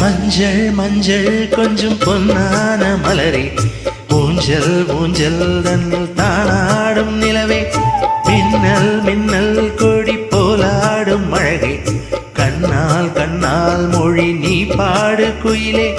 மஞ்சள் மஞ்சள் கொஞ்சம் பொன்னான மலரே. ஊஞ்சல் ஊஞ்சல் தன்னில் தானாடும் நிலவே. மின்னல் மின்னல் கொடி போலாடும் அழகே. கண்ணால் கண்ணால் மொழி நீ பாடு குயிலே.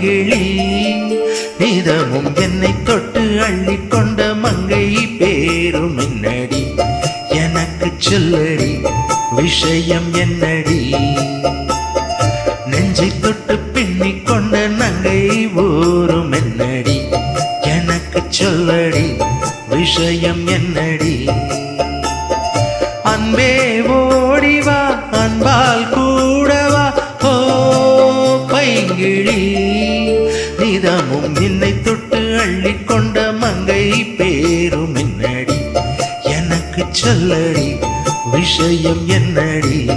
மங்கிழி நிதமும் என்னை தொட்டு அள்ளிக்கொண்ட மங்கை பேரும் என்னடி? எனக்கு சொல்லடி விஷயம் என்னடி? நெஞ்சை தொட்டு பின்னிக் கொண்ட நங்கை ஊரும் என்னடி? எனக்கு சொல்லடி விஷயம் என்னடி? அன்பே ஓடிவா அன்பால் கூடவா? ஓ பைங்கிழி. என்னை தொட்டு அள்ளிக்கொண்ட மங்கை பேரும் என்னடி? எனக்கு சொல்லடி விஷயம் என்னடி?